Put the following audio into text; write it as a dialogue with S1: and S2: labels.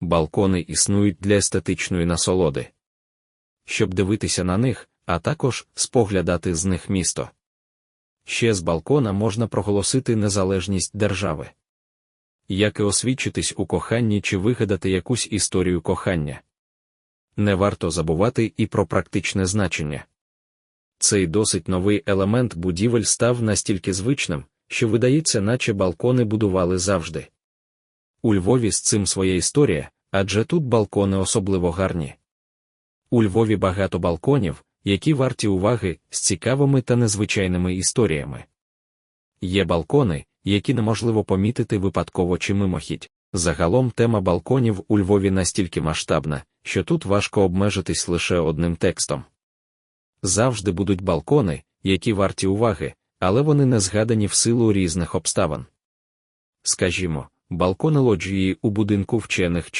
S1: балкони існують для естетичної насолоди. Щоб дивитися на них, а також споглядати з них місто. Ще з балкона можна проголосити незалежність держави. Як і освідчитись у коханні чи вигадати якусь історію кохання. Не варто забувати і про практичне значення. Цей досить новий елемент будівель став настільки звичним, що видається, наче балкони будували завжди. У Львові з цим своя історія, адже тут балкони особливо гарні. У Львові багато балконів, які варті уваги з цікавими та незвичайними історіями. Є балкони, які неможливо помітити випадково чи мимохідь. Загалом тема балконів у Львові настільки масштабна, що тут важко обмежитись лише одним текстом. Завжди будуть балкони, які варті уваги, але вони не згадані в силу різних обставин. Скажімо, балкони лоджії у будинку вчених